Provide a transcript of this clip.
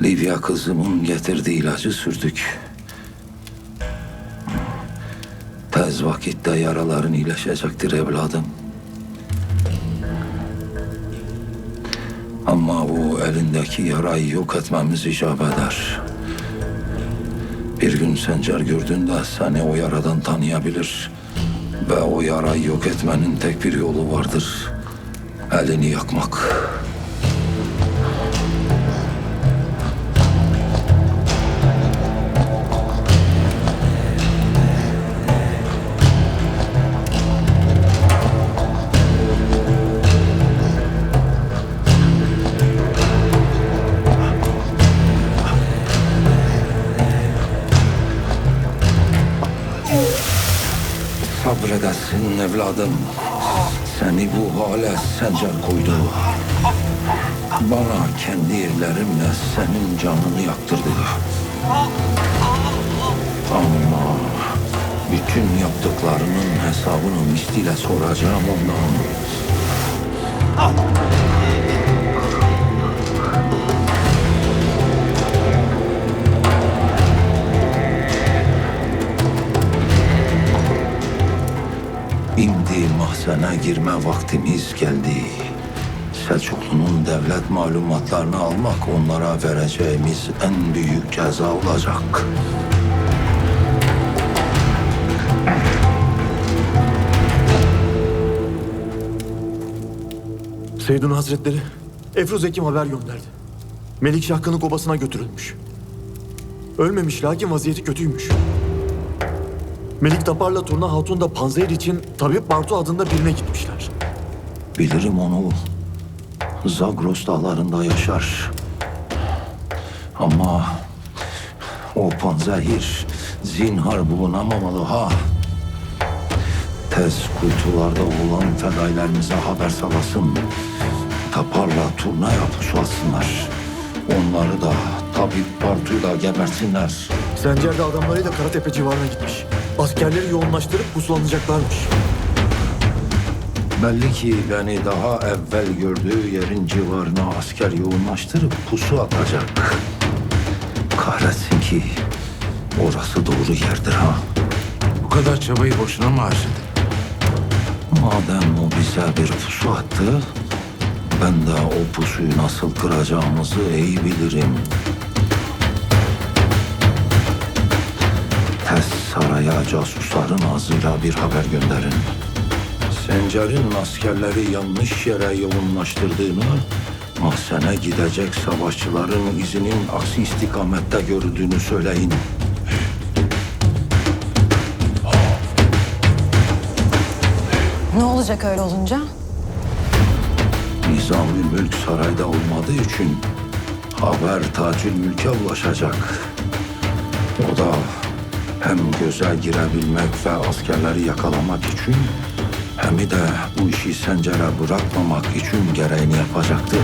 Livya kızımın getirdiği ilacı sürdük. Tez vakitte yaraların iyileşecektir evladım. Ama bu elindeki yarayı yok etmemiz icap eder. Bir gün Sencer gördüğünde seni o yaradan tanıyabilir. Ve o yarayı yok etmenin tek bir yolu vardır. Elini yakmak. Sabredesin evladım. Seni bu hale Sencer koydu. Bana kendi ellerimle senin canını yaktırdı. Ama bütün yaptıklarının hesabını misliyle soracağım ondan. Mahzene girme vaktimiz geldi. Selçuklu'nun devlet malumatlarını almak onlara vereceğimiz en büyük ceza olacak. Seydun Hazretleri, Efruz Hekim haber gönderdi. Melik Şahkı'nın obasına götürülmüş. Ölmemiş lakin vaziyeti kötüymüş. Melik Tapar'la Turna Hatun da panzehir için Tabip Bartu adında birine gitmişler. Bilirim onu. Zagros dağlarında yaşar. Ama o panzehir zinhar bulunamamalı ha. Tez kuytularda olan fedailerimize haber salasın. Taparla turnaya pusu atsınlar. Onları da tabip partuyla gebersinler. Sencer de adamlarıyla Karatepe civarına gitmiş. Askerleri yoğunlaştırıp pusulanacaklarmış. Belli ki beni daha evvel gördüğü yerin civarına asker yoğunlaştırıp pusu atacak. Kahretsin ki orası doğru yerdir ha. Bu kadar çabayı boşuna mı harcadın? Madem o bize bir pusu attı, ben de o pusuyu nasıl kıracağımızı iyi bilirim. Tez saraya casusların ağzıyla bir haber gönderin. Sencer'in askerleri yanlış yere yoğunlaştırdığını, mahzene gidecek savaşçıların izinin aksi istikamette görüldüğünü söyleyin. Ne olacak öyle olunca? Nizami Mülk sarayda olmadığı için haber Tacül Mülk'e ulaşacak. O da hem göze girebilmek ve askerleri yakalamak için hem de bu işi Sencer'e bırakmamak için gereğini yapacaktır.